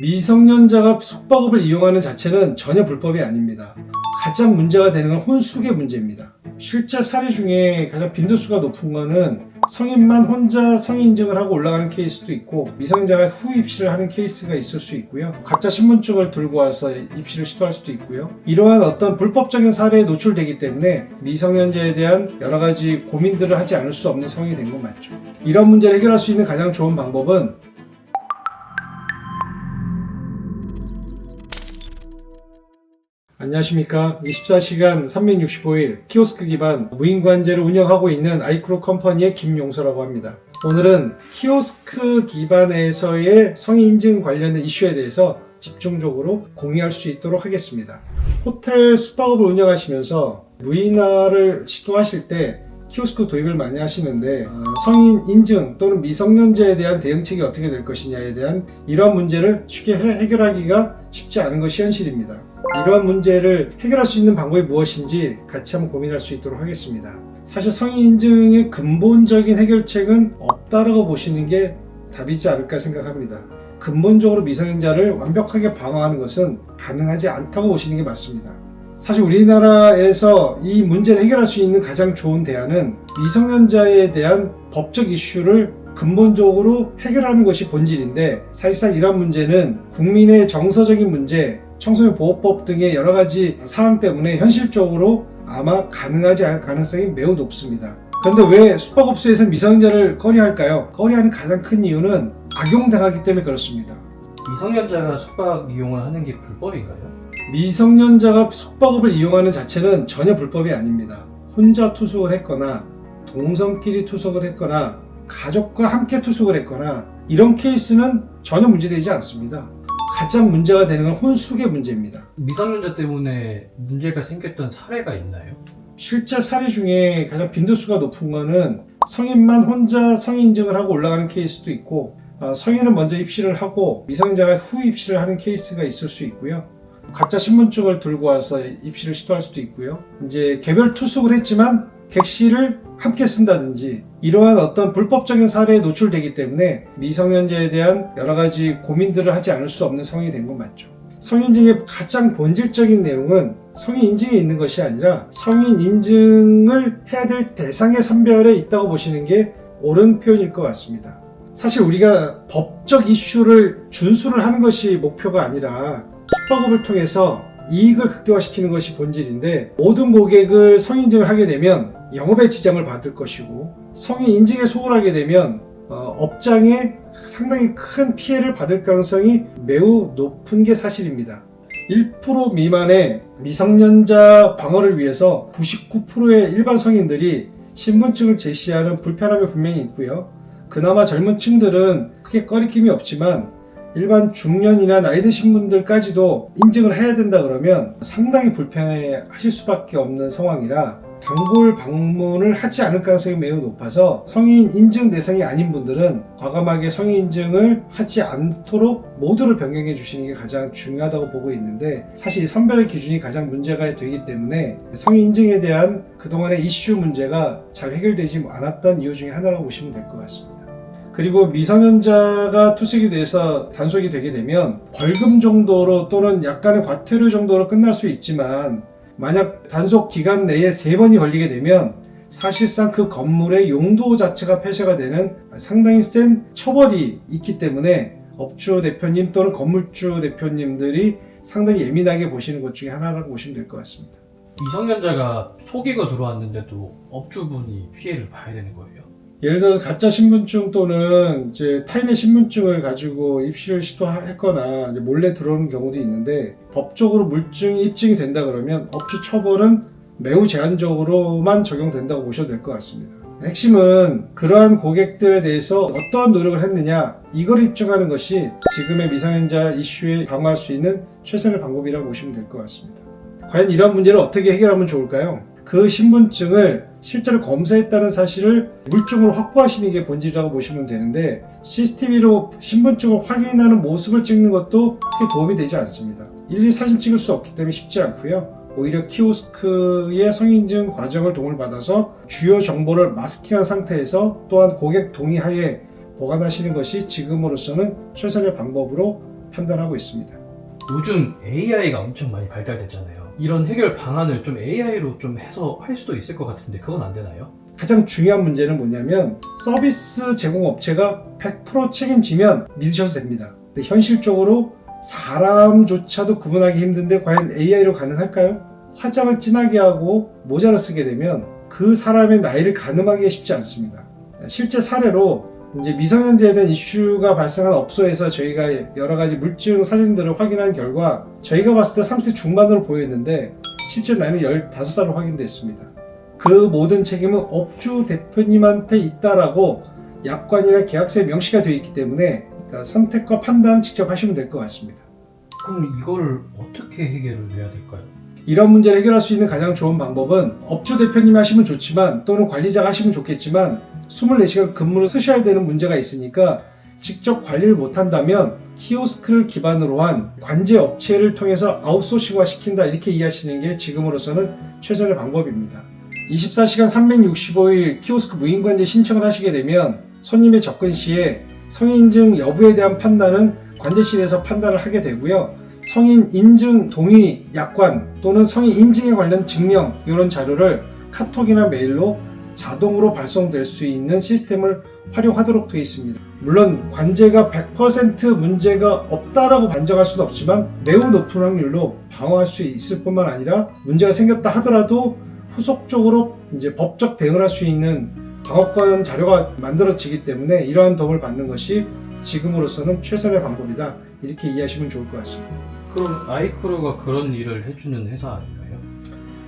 미성년자가 숙박업을 이용하는 자체는 전혀 불법이 아닙니다. 가장 문제가 되는 건 혼숙의 문제입니다. 실제 사례 중에 가장 빈도수가 높은 거는 성인만 혼자 성인 인증을 하고 올라가는 케이스도 있고 미성년자가 후 입시를 하는 케이스가 있을 수 있고요. 각자 신분증을 들고 와서 입시를 시도할 수도 있고요. 이러한 어떤 불법적인 사례에 노출되기 때문에 미성년자에 대한 여러 가지 고민들을 하지 않을 수 없는 상황이 된 건 맞죠. 이런 문제를 해결할 수 있는 가장 좋은 방법은 안녕하십니까. 24시간 365일 키오스크 기반 무인관제를 운영하고 있는 아이크로 컴퍼니의 김용서라고 합니다. 오늘은 키오스크 기반에서의 성인 인증 관련된 이슈에 대해서 집중적으로 공유할 수 있도록 하겠습니다. 호텔 숙박업을 운영하시면서 무인화를 시도하실 때 키오스크 도입을 많이 하시는데 어, 성인 인증 또는 미성년자에 대한 대응책이 어떻게 될 것이냐에 대한 이런 문제를 쉽게 해- 해결하기가 쉽지 않은 것이 현실입니다. 이러한 문제를 해결할 수 있는 방법이 무엇인지 같이 한번 고민할 수 있도록 하겠습니다. 사실 성인 인증의 근본적인 해결책은 없다라고 보시는 게 답이지 않을까 생각합니다. 근본적으로 미성년자를 완벽하게 방어하는 것은 가능하지 않다고 보시는 게 맞습니다. 사실 우리나라에서 이 문제를 해결할 수 있는 가장 좋은 대안은 미성년자에 대한 법적 이슈를 근본적으로 해결하는 것이 본질인데 사실상 이런 문제는 국민의 정서적인 문제, 청소년 보호법 등의 여러 가지 사항 때문에 현실적으로 아마 가능하지 않을 가능성이 매우 높습니다. 그런데 왜 숙박업소에서 미성년자를 꺼려할까요? 꺼려하는 가장 큰 이유는 악용당하기 때문에 그렇습니다. 미성년자가 숙박 이용을 하는 게 불법인가요? 미성년자가 숙박업을 이용하는 자체는 전혀 불법이 아닙니다. 혼자 투숙을 했거나 동성끼리 투숙을 했거나 가족과 함께 투숙을 했거나 이런 케이스는 전혀 문제되지 않습니다. 가장 문제가 되는 건 혼숙의 문제입니다. 미성년자 때문에 문제가 생겼던 사례가 있나요? 실제 사례 중에 가장 빈도수가 높은 거는 성인만 혼자 성인 인증을 하고 올라가는 케이스도 있고 어, 성인은 먼저 입시를 하고 미성년자가 후 입시를 하는 케이스가 있을 수 있고요. 각자 신분증을 들고 와서 입시를 시도할 수도 있고요. 이제 개별 투숙을 했지만 객실을 함께 쓴다든지 이러한 어떤 불법적인 사례에 노출되기 때문에 미성년자에 대한 여러 가지 고민들을 하지 않을 수 없는 상황이 된 건 맞죠. 성인 인증의 가장 본질적인 내용은 성인 인증에 있는 것이 아니라 성인 인증을 해야 될 대상의 선별에 있다고 보시는 게 옳은 표현일 것 같습니다. 사실 우리가 법적 이슈를 준수를 하는 것이 목표가 아니라 숙박업을 통해서 이익을 극대화시키는 것이 본질인데 모든 고객을 성인 인증을 하게 되면 영업에 지장을 받을 것이고 성인 인증에 소홀하게 되면 어, 업장에 상당히 큰 피해를 받을 가능성이 매우 높은 게 사실입니다. 1% 미만의 미성년자 방어를 위해서 99%의 일반 성인들이 신분증을 제시하는 불편함이 분명히 있고요. 그나마 젊은 층들은 크게 꺼리낌이 없지만 일반 중년이나 나이 드신 분들까지도 인증을 해야 된다 그러면 상당히 불편해 하실 수밖에 없는 상황이라 단골 방문을 하지 않을 가능성이 매우 높아서 성인 인증 대상이 아닌 분들은 과감하게 성인 인증을 하지 않도록 모두를 변경해 주시는 게 가장 중요하다고 보고 있는데 사실 이 선별의 기준이 가장 문제가 되기 때문에 성인 인증에 대한 그동안의 이슈 문제가 잘 해결되지 않았던 이유 중에 하나라고 보시면 될 것 같습니다. 그리고 미성년자가 투숙이 돼서 단속이 되게 되면 벌금 정도로 또는 약간의 과태료 정도로 끝날 수 있지만 만약 단속 기간 내에 세 번이 걸리게 되면 사실상 그 건물의 용도 자체가 폐쇄가 되는 상당히 센 처벌이 있기 때문에 업주 대표님 또는 건물주 대표님들이 상당히 예민하게 보시는 것 중에 하나라고 보시면 될 것 같습니다. 미성년자가 속이고 들어왔는데도 업주분이 피해를 봐야 되는 거예요. 예를 들어서 가짜 신분증 또는 이제 타인의 신분증을 가지고 입시를 시도했거나 몰래 들어오는 경우도 있는데 법적으로 물증이 입증이 된다 그러면 업주 처벌은 매우 제한적으로만 적용된다고 보셔도 될 것 같습니다. 핵심은 그러한 고객들에 대해서 어떠한 노력을 했느냐 이걸 입증하는 것이 지금의 미성년자 이슈에 방어할 수 있는 최선의 방법이라고 보시면 될 것 같습니다. 과연 이런 문제를 어떻게 해결하면 좋을까요? 그 신분증을 실제로 검사했다는 사실을 물증으로 확보하시는 게 본질이라고 보시면 되는데 CCTV로 신분증을 확인하는 모습을 찍는 것도 크게 도움이 되지 않습니다. 일일이 사진 찍을 수 없기 때문에 쉽지 않고요. 오히려 키오스크의 성인증 과정을 도움을 받아서 주요 정보를 마스킹한 상태에서 또한 고객 동의하에 보관하시는 것이 지금으로서는 최선의 방법으로 판단하고 있습니다. 요즘 AI가 엄청 많이 발달됐잖아요. 이런 해결 방안을 좀 AI로 좀 해서 할 수도 있을 것 같은데 그건 안 되나요? 가장 중요한 문제는 뭐냐면 서비스 제공 업체가 100% 책임지면 믿으셔도 됩니다. 근데 현실적으로 사람조차도 구분하기 힘든데 과연 AI로 가능할까요? 화장을 진하게 하고 모자를 쓰게 되면 그 사람의 나이를 가늠하기가 쉽지 않습니다. 실제 사례로 이제 미성년자에 대한 이슈가 발생한 업소에서 저희가 여러 가지 물증 사진들을 확인한 결과 저희가 봤을 때 30대 중반으로 보였는데 실제 나이는 15살로 확인됐습니다. 그 모든 책임은 업주 대표님한테 있다라고 약관이나 계약서에 명시가 되어 있기 때문에 그러니까 선택과 판단 직접 하시면 될 것 같습니다. 그럼 이걸 어떻게 해결을 해야 될까요? 이런 문제를 해결할 수 있는 가장 좋은 방법은 업주 대표님이 하시면 좋지만 또는 관리자가 하시면 좋겠지만 24시간 근무를 쓰셔야 되는 문제가 있으니까 직접 관리를 못한다면 키오스크를 기반으로 한 관제 업체를 통해서 아웃소싱화 시킨다 이렇게 이해하시는 게 지금으로서는 최선의 방법입니다. 24시간 365일 키오스크 무인 관제 신청을 하시게 되면 손님의 접근 시에 성인 인증 여부에 대한 판단은 관제실에서 판단을 하게 되고요. 성인 인증 동의 약관 또는 성인 인증에 관련 증명 이런 자료를 카톡이나 메일로 자동으로 발송될 수 있는 시스템을 활용하도록 되어 있습니다. 물론 관제가 100% 문제가 없다라고 반정할 수는 없지만 매우 높은 확률로 방어할 수 있을 뿐만 아니라 문제가 생겼다 하더라도 후속적으로 이제 법적 대응을 할 수 있는 방어권 자료가 만들어지기 때문에 이러한 도움을 받는 것이 지금으로서는 최선의 방법이다 이렇게 이해하시면 좋을 것 같습니다. 그럼 아이크루가 그런 일을 해주는 회사 아닌가요?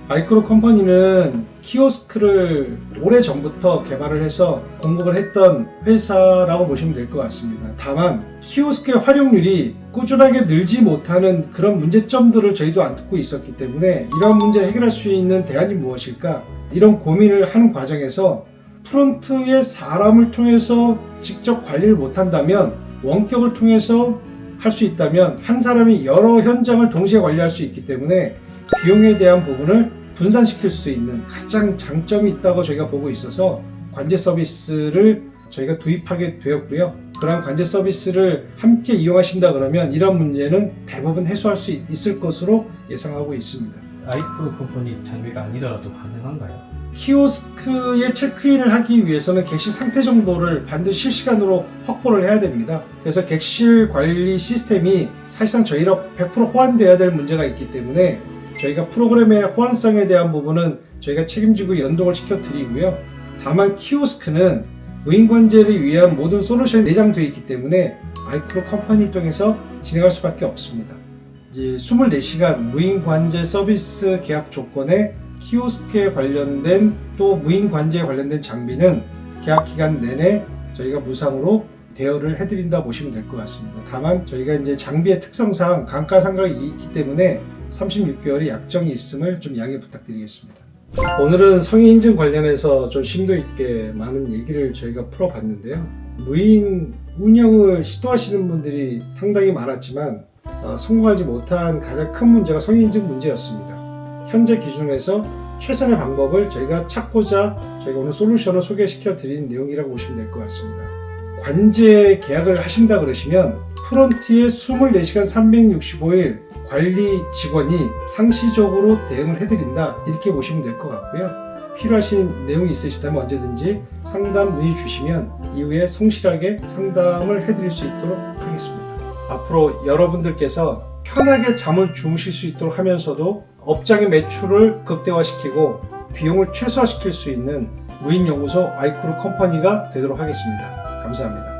마이크로 컴퍼니는 키오스크를 오래 전부터 개발을 해서 공급을 했던 회사라고 보시면 될 것 같습니다. 다만 키오스크의 활용률이 꾸준하게 늘지 못하는 그런 문제점들을 저희도 안 듣고 있었기 때문에 이런 문제를 해결할 수 있는 대안이 무엇일까? 이런 고민을 하는 과정에서 프론트의 사람을 통해서 직접 관리를 못한다면 원격을 통해서 할 수 있다면 한 사람이 여러 현장을 동시에 관리할 수 있기 때문에 비용에 대한 부분을 분산시킬 수 있는 가장 장점이 있다고 저희가 보고 있어서 관제 서비스를 저희가 도입하게 되었고요. 그러한 관제 서비스를 함께 이용하신다 그러면 이런 문제는 대부분 해소할 수 있- 있을 것으로 예상하고 있습니다. 아이크루 컴퍼니 장비가 아니더라도 가능한가요? 키오스크에 체크인을 하기 위해서는 객실 상태 정보를 반드시 실시간으로 확보를 해야 됩니다. 그래서 객실 관리 시스템이 사실상 저희랑 100% 호환되어야 될 문제가 있기 때문에 저희가 프로그램의 호환성에 대한 부분은 저희가 책임지고 연동을 시켜 드리고요. 다만 키오스크는 무인관제를 위한 모든 솔루션이 내장되어 있기 때문에 마이크로 컴퍼니를 통해서 진행할 수밖에 없습니다. 이제 24시간 무인관제 서비스 계약 조건에 키오스크에 관련된 또 무인관제에 관련된 장비는 계약 기간 내내 저희가 무상으로 대여를 해드린다 보시면 될 것 같습니다. 다만 저희가 이제 장비의 특성상 감가상각이 있기 때문에 36개월의 약정이 있음을 좀 양해 부탁드리겠습니다. 오늘은 성인 인증 관련해서 좀 심도 있게 많은 얘기를 저희가 풀어봤는데요. 무인 운영을 시도하시는 분들이 상당히 많았지만 어, 성공하지 못한 가장 큰 문제가 성인 인증 문제였습니다. 현재 기준에서 최선의 방법을 저희가 찾고자 저희가 오늘 솔루션을 소개시켜 드린 내용이라고 보시면 될 것 같습니다. 관제 계약을 하신다 그러시면 프론트에 24시간 365일 관리 직원이 상시적으로 대응을 해드린다 이렇게 보시면 될 것 같고요. 필요하신 내용이 있으시다면 언제든지 상담 문의 주시면 이후에 성실하게 상담을 해드릴 수 있도록 하겠습니다. 앞으로 여러분들께서 편하게 잠을 주무실 수 있도록 하면서도 업장의 매출을 극대화시키고 비용을 최소화시킬 수 있는 무인연구소 아이크루 컴퍼니가 되도록 하겠습니다. 감사합니다.